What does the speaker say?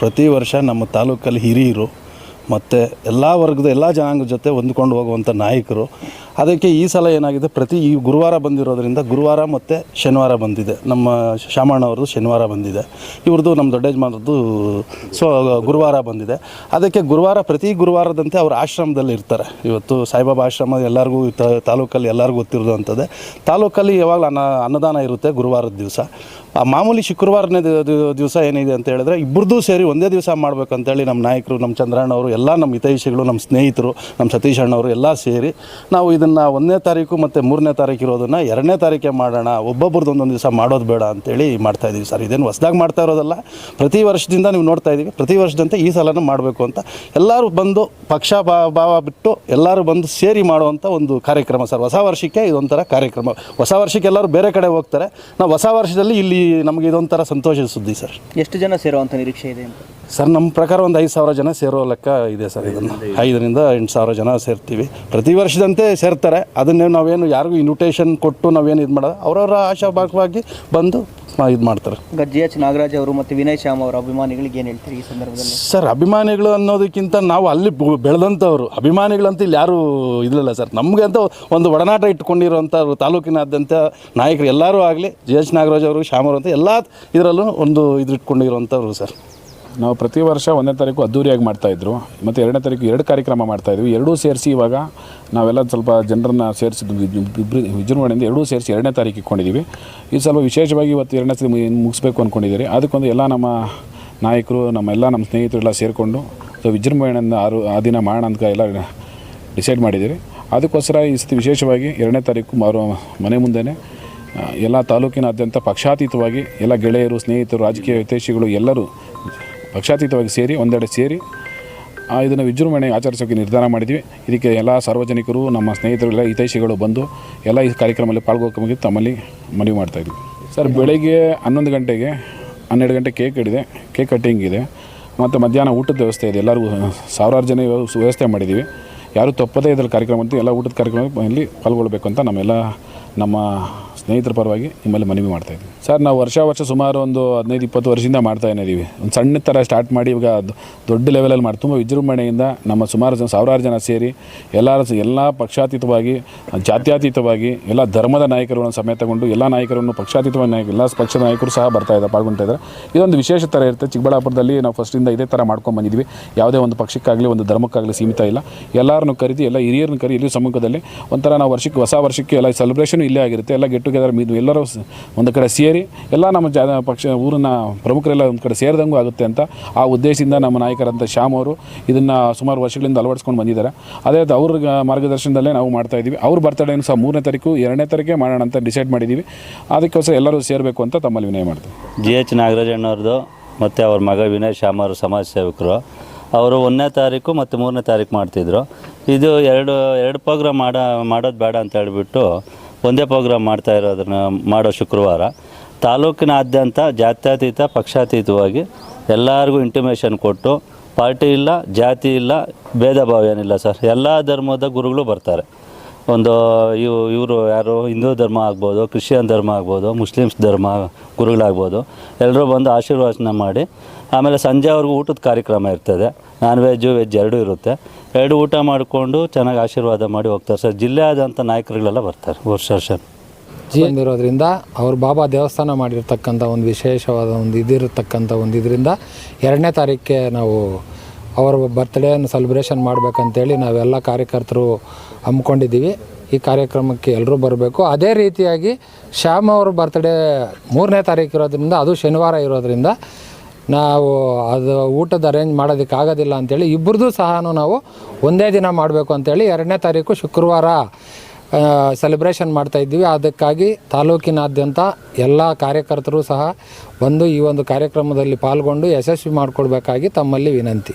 ಪ್ರತಿ ವರ್ಷ ನಮ್ಮ ತಾಲೂಕಲ್ಲಿ ಹಿರಿಯರು ಮತ್ತು ಎಲ್ಲ ವರ್ಗದ ಎಲ್ಲ ಜನಾಂಗದ ಜೊತೆ ಹೊಂದ್ಕೊಂಡು ಹೋಗುವಂಥ ನಾಯಕರು. ಅದಕ್ಕೆ ಈ ಸಲ ಏನಾಗಿದೆ, ಪ್ರತಿ ಈ ಗುರುವಾರ ಬಂದಿರೋದ್ರಿಂದ ಗುರುವಾರ ಮತ್ತು ಶನಿವಾರ ಬಂದಿದೆ. ನಮ್ಮ ಶಾಮಣ್ಣವ್ರದ್ದು ಶನಿವಾರ ಬಂದಿದೆ. ಇವ್ರದ್ದು ನಮ್ಮ ದೊಡ್ಡ ಯಜಮಾನರದ್ದು ಸೊ, ಗುರುವಾರ ಬಂದಿದೆ. ಅದಕ್ಕೆ ಗುರುವಾರ ಪ್ರತಿ ಗುರುವಾರದಂತೆ ಅವ್ರ ಆಶ್ರಮದಲ್ಲಿ ಇರ್ತಾರೆ. ಇವತ್ತು ಸಾಯಿಬಾಬಾ ಆಶ್ರಮ ಎಲ್ಲರಿಗೂ ತಾಲೂಕಲ್ಲಿ ಎಲ್ಲರಿಗೂ ಗೊತ್ತಿರೋದು ಅಂಥದ್ದೇ ತಾಲೂಕಲ್ಲಿ ಯಾವಾಗ ಅನ್ನ, ಅನ್ನದಾನ ಇರುತ್ತೆ ಗುರುವಾರದ ದಿವಸ. ಆ ಮಾಮೂಲಿ ಶುಕ್ರವಾರನೇ ದಿವಸ ಏನಿದೆ ಅಂತ ಹೇಳಿದ್ರೆ ಇಬ್ಬರದ್ದು ಸೇರಿ ಒಂದೇ ದಿವಸ ಮಾಡ್ಬೇಕಂತೇಳಿ ನಮ್ಮ ನಾಯಕರು, ನಮ್ಮ ಚಂದ್ರಣ್ಣವರು ಎಲ್ಲ ನಮ್ಮ ಹಿತೈಷಿಗಳು, ನಮ್ಮ ಸ್ನೇಹಿತರು, ನಮ್ಮ ಸತೀಶ್ ಅಣ್ಣವರು ಎಲ್ಲ ಸೇರಿ ನಾವು ಇದನ್ನು ಒಂದನೇ ತಾರೀಕು ಮತ್ತು ಮೂರನೇ ತಾರೀಕು ಇರೋದನ್ನು ಎರಡನೇ ತಾರೀಕೆ ಮಾಡೋಣ, ಒಬ್ಬೊಬ್ರದ್ದು ಒಂದೊಂದು ದಿವಸ ಮಾಡೋದು ಬೇಡ ಅಂತೇಳಿ ಮಾಡ್ತಾ ಇದ್ದೀವಿ ಸರ್. ಇದೇನು ಹೊಸದಾಗಿ ಮಾಡ್ತಾ ಇರೋದಲ್ಲ. ಪ್ರತಿ ವರ್ಷದಿಂದ ನೀವು ನೋಡ್ತಾ ಇದ್ದೀವಿ ಪ್ರತಿ ವರ್ಷದಂತೆ ಈ ಸಲನೂ ಮಾಡಬೇಕು ಅಂತ ಎಲ್ಲರೂ ಬಂದು ಪಕ್ಷ ಭಾವ ಬಿಟ್ಟು ಎಲ್ಲರೂ ಬಂದು ಸೇರಿ ಮಾಡುವಂಥ ಒಂದು ಕಾರ್ಯಕ್ರಮ ಸರ್. ಹೊಸ ವರ್ಷಕ್ಕೆ ಇದೊಂಥರ ಕಾರ್ಯಕ್ರಮ. ಹೊಸ ವರ್ಷಕ್ಕೆ ಎಲ್ಲರೂ ಬೇರೆ ಕಡೆ ಹೋಗ್ತಾರೆ. ನಾವು ಹೊಸ ವರ್ಷದಲ್ಲಿ ಇಲ್ಲಿ ನಮಗೆ ಇದೊಂಥರ ಸಂತೋಷದ ಸುದ್ದಿ ಸರ್. ಎಷ್ಟು ಜನ ಸೇರುವಂಥ ನಿರೀಕ್ಷೆ ಇದೆ ಅಂತ? ಸರ್ ನಮ್ಮ ಪ್ರಕಾರ ಒಂದು ಐದು ಸಾವಿರ ಜನ ಸೇರೋ ಲೆಕ್ಕ ಇದೆ ಸರ್ ಇದನ್ನು. ಐದರಿಂದ ಎಂಟು ಸಾವಿರ ಜನ ಸೇರ್ತೀವಿ. ಪ್ರತಿ ವರ್ಷದಂತೆ ಸೇರ್ತಾರೆ. ಅದನ್ನೇ ನಾವೇನು ಯಾರಿಗೂ ಇನ್ವಿಟೇಷನ್ ಕೊಟ್ಟು ನಾವೇನು ಇದು ಮಾಡೋದು ಅವರವರ ಆಶಾಭಾಗವಾಗಿ ಬಂದು ಇದು ಮಾಡ್ತಾರೆ. ಗಜ್ಜಿ ಜಿ ಎಚ್ ನಾಗರಾಜ್ ಅವರು ಮತ್ತು ವಿನಯ್ ಶ್ಯಾಮ್ ಅವರ ಅಭಿಮಾನಿಗಳಿಗೆ ಏನು ಹೇಳ್ತೀರಿ ಈ ಸಂದರ್ಭದಲ್ಲಿ? ಸರ್ ಅಭಿಮಾನಿಗಳು ಅನ್ನೋದಕ್ಕಿಂತ ನಾವು ಅಲ್ಲಿ ಬೆಳೆದಂಥವ್ರು. ಅಭಿಮಾನಿಗಳಂತ ಇಲ್ಲಿ ಯಾರೂ ಇರಲಿಲ್ಲ ಸರ್. ನಮಗೆ ಅಂತ ಒಂದು ಒಡನಾಟ ಇಟ್ಕೊಂಡಿರುವಂಥ ತಾಲೂಕಿನಾದ್ಯಂತ ನಾಯಕರು ಎಲ್ಲರೂ ಆಗಲಿ ಜಿ ಎಚ್ ನಾಗರಾಜ್ ಅವರು ಶ್ಯಾಮರು ಅಂತ ಎಲ್ಲ ಇದರಲ್ಲೂ ಒಂದು ಇದು ಇಟ್ಕೊಂಡಿರುವಂಥವ್ರು ಸರ್. ನಾವು ಪ್ರತಿ ವರ್ಷ ಒಂದನೇ ತಾರೀಕು ಅದ್ದೂರಿಯಾಗಿ ಮಾಡ್ತಾಯಿದ್ರು ಮತ್ತು ಎರಡನೇ ತಾರೀಕು ಎರಡು ಕಾರ್ಯಕ್ರಮ ಮಾಡ್ತಾಯಿದ್ವಿ ಎರಡೂ ಸೇರಿಸಿ ಇವಾಗ ನಾವೆಲ್ಲ ಸ್ವಲ್ಪ ಜನರನ್ನ ಸೇರಿಸಿ ವಿಜೃಂಭಣೆಯಿಂದ ಎರಡೂ ಸೇರಿಸಿ ಎರಡನೇ ತಾರೀಕು ಇಟ್ಕೊಂಡಿದ್ದೀವಿ ಈ ಸ್ವಲ್ಪ ವಿಶೇಷವಾಗಿ ಇವತ್ತು ಎರಡನೇ ಸಲ ಮುಗಿಸ್ಬೇಕು ಅಂದ್ಕೊಂಡಿದ್ದೀರಿ ಅದಕ್ಕೊಂದು ಎಲ್ಲ ನಮ್ಮ ನಾಯಕರು ನಮ್ಮೆಲ್ಲ ನಮ್ಮ ಸ್ನೇಹಿತರೆಲ್ಲ ಸೇರಿಕೊಂಡು ಸೊ ವಿಜೃಂಭಣೆಯಿಂದ ಆರು ಆ ದಿನ ಮಾಡೋಣ ಅಂತ ಎಲ್ಲ ಡಿಸೈಡ್ ಮಾಡಿದ್ದೀರಿ. ಅದಕ್ಕೋಸ್ಕರ ಈ ಸತಿ ವಿಶೇಷವಾಗಿ ಎರಡನೇ ತಾರೀಕು ಮಾರು ಮನೆ ಮುಂದೆನೆ ಆ, ಎಲ್ಲ ತಾಲೂಕಿನಾದ್ಯಂತ ಪಕ್ಷಾತೀತವಾಗಿ ಎಲ್ಲ ಗೆಳೆಯರು ಸ್ನೇಹಿತರು ರಾಜಕೀಯ ಹಿತೈಷಿಗಳು ಎಲ್ಲರೂ ಪಕ್ಷಾತೀತವಾಗಿ ಸೇರಿ, ಒಂದೆಡೆ ಸೇರಿ ಇದನ್ನು ವಿಜೃಂಭಣೆ ಆಚರಿಸೋಕ್ಕೆ ನಿರ್ಧಾರ ಮಾಡಿದ್ವಿ. ಇದಕ್ಕೆ ಎಲ್ಲ ಸಾರ್ವಜನಿಕರು, ನಮ್ಮ ಸ್ನೇಹಿತರು, ಎಲ್ಲ ಹಿತೈಷಿಗಳು ಬಂದು ಎಲ್ಲ ಈ ಕಾರ್ಯಕ್ರಮದಲ್ಲಿ ಪಾಲ್ಗೊಳ್ಕೊಂಬಿ ತಮ್ಮಲ್ಲಿ ಮನವಿ ಮಾಡ್ತಾಯಿದ್ವಿ ಸರ್, ಬೆಳಗ್ಗೆ ಹನ್ನೊಂದು ಗಂಟೆಗೆ ಹನ್ನೆರಡು ಗಂಟೆ ಕೇಕ್ ಇಡಿದೆ ಕೇಕ್ ಕಟ್ಟಿಂಗ್ ಇದೆ, ಮತ್ತು ಮಧ್ಯಾಹ್ನ ಊಟದ ವ್ಯವಸ್ಥೆ ಇದೆ. ಎಲ್ಲರಿಗೂ ಸಾವಿರಾರು ಜನ ವ್ಯವ- ವ್ಯವಸ್ಥೆ ಮಾಡಿದ್ದೀವಿ. ಯಾರು ತಪ್ಪದೇ ಇದ್ರಲ್ಲಿ ಕಾರ್ಯಕ್ರಮ ಅಂತ ಎಲ್ಲ ಊಟದ ಕಾರ್ಯಕ್ರಮದಲ್ಲಿ ಪಾಲ್ಗೊಳ್ಬೇಕು ಅಂತ ನಮ್ಮೆಲ್ಲ ನಮ್ಮ ಸ್ನೇಹಿತರ ಪರವಾಗಿ ನಿಮ್ಮಲ್ಲಿ ಮನವಿ ಇದ್ದೀವಿ ಸರ್, ನಾವು ವರ್ಷ ವರ್ಷ ಸುಮಾರು ಒಂದು ಹದಿನೈದು, ಇಪ್ಪತ್ತು ವರ್ಷದಿಂದ ಮಾಡ್ತಾ ಇದ್ದೀವಿ. ಒಂದು ಸಣ್ಣ ಥರ ಸ್ಟಾರ್ಟ್ ಮಾಡಿ ಇವಾಗ ದೊಡ್ಡ ಲೆವೆಲಲ್ಲಿ ಮಾಡಿ ತುಂಬ ವಿಜೃಂಭಣೆಯಿಂದ ನಮ್ಮ ಸುಮಾರು ಜನ, ಸಾವಿರಾರು ಜನ ಸೇರಿ ಎಲ್ಲರ ಎಲ್ಲ ಪಕ್ಷಾತೀತವಾಗಿ, ಜಾತ್ಯಾತೀತವಾಗಿ ಎಲ್ಲ ಧರ್ಮದ ನಾಯಕರುಗಳನ್ನು ಸಮೇತಗೊಂಡು ಎಲ್ಲ ನಾಯಕರನ್ನು ಪಕ್ಷಾತೀತವಾಗಿ ನಾಯಕ, ಎಲ್ಲ ಪಕ್ಷದ ನಾಯಕರು ಸಹ ಬರ್ತಾ ಇದ್ದಾರೆ ಪಾಲ್ಗೊಳ್ತಾ ಇದ್ದಾರೆ. ಇದೊಂದು ವಿಶೇಷ ಥರ ಇರುತ್ತೆ. ಚಿಕ್ಕಬಳ್ಳಾಪುರದಲ್ಲಿ ನಾವು ಫಸ್ಟಿಂದ ಇದೇ ಥರ ಮಾಡ್ಕೊಂಡು ಬಂದಿದ್ವಿ ಯಾವುದೇ ಒಂದು ಪಕ್ಷಕ್ಕಾಗಲಿ, ಒಂದು ಧರ್ಮಕ್ಕಾಗಲಿ ಸೀಮಿತ ಇಲ್ಲ. ಎಲ್ಲರನ್ನು ಕರೀತಿ, ಎಲ್ಲ ಹಿರಿಯರನ್ನು ಕರಿ ಇಲ್ಲಿ ಸಮ್ಮುಖದಲ್ಲಿ ಒಂಥರ ನಾವು ವರ್ಷಕ್ಕೆ, ಹೊಸ ವರ್ಷಕ್ಕೆ ಎಲ್ಲ ಸೆಲೆಬ್ರೇಷನ್ ಇಲ್ಲೇ ಆಗಿರುತ್ತೆ, ಎಲ್ಲ ಗೆಟ್ ಟುಗೆದರ್ ಮೀದು ಎಲ್ಲರೂ ಒಂದು ಕಡೆ ಸೇರಿ, ಎಲ್ಲ ನಮ್ಮ ಜಾ ಪಕ್ಷ, ಊರಿನ ಪ್ರಮುಖರೆಲ್ಲ ಒಂದು ಕಡೆ ಸೇರಿದಂಗೂ ಆಗುತ್ತೆ ಅಂತ ಆ ಉದ್ದೇಶದಿಂದ ನಮ್ಮ ನಾಯಕರಂಥ ಶ್ಯಾಮ್ ಅವರು ಇದನ್ನು ಸುಮಾರು ವರ್ಷಗಳಿಂದ ಅಳವಡಿಸ್ಕೊಂಡು ಬಂದಿದ್ದಾರೆ. ಅದೇ ಅವ್ರ ಮಾರ್ಗದರ್ಶನದಲ್ಲೇ ನಾವು ಮಾಡ್ತಾ ಇದ್ದೀವಿ. ಅವ್ರ ಬರ್ತಡೇನು ಸಹ ಮೂರನೇ ತಾರೀಕು, ಎರಡನೇ ತಾರೀಕೆ ಮಾಡೋಣ ಅಂತ ಡಿಸೈಡ್ ಮಾಡಿದ್ದೀವಿ. ಅದಕ್ಕೋಸ್ಕರ ಎಲ್ಲರೂ ಸೇರಬೇಕು ಅಂತ ತಮ್ಮಲ್ಲಿ ವಿನಯ ಮಾಡ್ತೀವಿ ಜಿ ಎಚ್ ನಾಗರಾಜಣ್ಣವ್ರದ್ದು ಮತ್ತು ಅವ್ರ ಮಗ ವಿನಯ್ ಶ್ಯಾಮ್ ಅವರು ಸಮಾಜ ಸೇವಕರು. ಅವರು ಒಂದನೇ ತಾರೀಕು ಮತ್ತು ಮೂರನೇ ತಾರೀಕು ಮಾಡ್ತಿದ್ರು. ಇದು ಎರಡು ಎರಡು ಪ್ರೋಗ್ರಾಮ್ ಮಾಡೋ, ಮಾಡೋದು ಬೇಡ ಅಂತ ಹೇಳಿಬಿಟ್ಟು ಒಂದೇ ಪ್ರೋಗ್ರಾಮ್ ಮಾಡ್ತಾ ಇರೋದನ್ನು ಮಾಡೋ ಶುಕ್ರವಾರ. ತಾಲೂಕಿನಾದ್ಯಂತ ಜಾತ್ಯತೀತ, ಪಕ್ಷಾತೀತವಾಗಿ ಎಲ್ಲರಿಗೂ ಇಂಟಿಮೇಷನ್ ಕೊಟ್ಟು ಪಾರ್ಟಿ ಇಲ್ಲ, ಜಾತಿ ಇಲ್ಲ, ಭೇದ ಭಾವ ಏನಿಲ್ಲ ಸರ್. ಎಲ್ಲ ಧರ್ಮದ ಗುರುಗಳು ಬರ್ತಾರೆ. ಒಂದು ಇವು, ಇವರು ಯಾರು, ಹಿಂದೂ ಧರ್ಮ ಆಗ್ಬೋದು, ಕ್ರಿಶ್ಚಿಯನ್ ಧರ್ಮ ಆಗ್ಬೋದು, ಮುಸ್ಲಿಮ್ಸ್ ಧರ್ಮ ಗುರುಗಳಾಗ್ಬೋದು ಎಲ್ಲರೂ ಬಂದು ಆಶೀರ್ವಾದನ ಮಾಡಿ, ಆಮೇಲೆ ಸಂಜೆವರೆಗೂ ಊಟದ ಕಾರ್ಯಕ್ರಮ ಇರ್ತದೆ. ನಾನ್ ವೆಜ್ಜು ವೆಜ್ ಎರಡೂ ಇರುತ್ತೆ. ಎರಡು ಊಟ ಮಾಡಿಕೊಂಡು ಚೆನ್ನಾಗಿ ಆಶೀರ್ವಾದ ಮಾಡಿ ಹೋಗ್ತಾರೆ. ಸರ್, ಜಿಲ್ಲೆಯಾದಂಥ ನಾಯಕರುಗಳೆಲ್ಲ ಬರ್ತಾರೆ ವರ್ಷ ವರ್ಷ. ಬಂದಿರೋದ್ರಿಂದ ಅವ್ರ ಬಾಬಾ ದೇವಸ್ಥಾನ ಮಾಡಿರ್ತಕ್ಕಂಥ ಒಂದು ವಿಶೇಷವಾದ ಒಂದು ಇದಿರತಕ್ಕಂಥ ಒಂದು ಇದರಿಂದ ಎರಡನೇ ತಾರೀಕಿಗೆ ನಾವು ಅವರ ಬರ್ತ್ಡೇನ ಸೆಲೆಬ್ರೇಷನ್ ಮಾಡಬೇಕಂತೇಳಿ ನಾವೆಲ್ಲ ಕಾರ್ಯಕರ್ತರು ಹಮ್ಮಿಕೊಂಡಿದ್ದೀವಿ. ಈ ಕಾರ್ಯಕ್ರಮಕ್ಕೆ ಎಲ್ಲರೂ ಬರಬೇಕು. ಅದೇ ರೀತಿಯಾಗಿ ಶ್ಯಾಮ್ ಅವ್ರ ಬರ್ತ್ಡೇ ಮೂರನೇ ತಾರೀಕು ಇರೋದ್ರಿಂದ, ಅದು ಶನಿವಾರ ಇರೋದ್ರಿಂದ ನಾವು ಅದು ಊಟದ ಅರೇಂಜ್ ಮಾಡೋದಕ್ಕೆ ಆಗೋದಿಲ್ಲ ಅಂತೇಳಿ ಇಬ್ಬರದ್ದು ಸಹ ನಾವು ಒಂದೇ ದಿನ ಮಾಡಬೇಕು ಅಂತೇಳಿ ಎರಡನೇ ತಾರೀಕು ಶುಕ್ರವಾರ ಸೆಲೆಬ್ರೇಷನ್ ಮಾಡ್ತಾ ಇದ್ದೀವಿ. ಅದಕ್ಕಾಗಿ ತಾಲೂಕಿನಾದ್ಯಂತ ಎಲ್ಲ ಕಾರ್ಯಕರ್ತರು ಸಹ ಬಂದು ಈ ಒಂದು ಕಾರ್ಯಕ್ರಮದಲ್ಲಿ ಪಾಲ್ಗೊಂಡು ಯಶಸ್ವಿ ಮಾಡಿಕೊಡ್ಬೇಕಾಗಿ ತಮ್ಮಲ್ಲಿ ವಿನಂತಿ.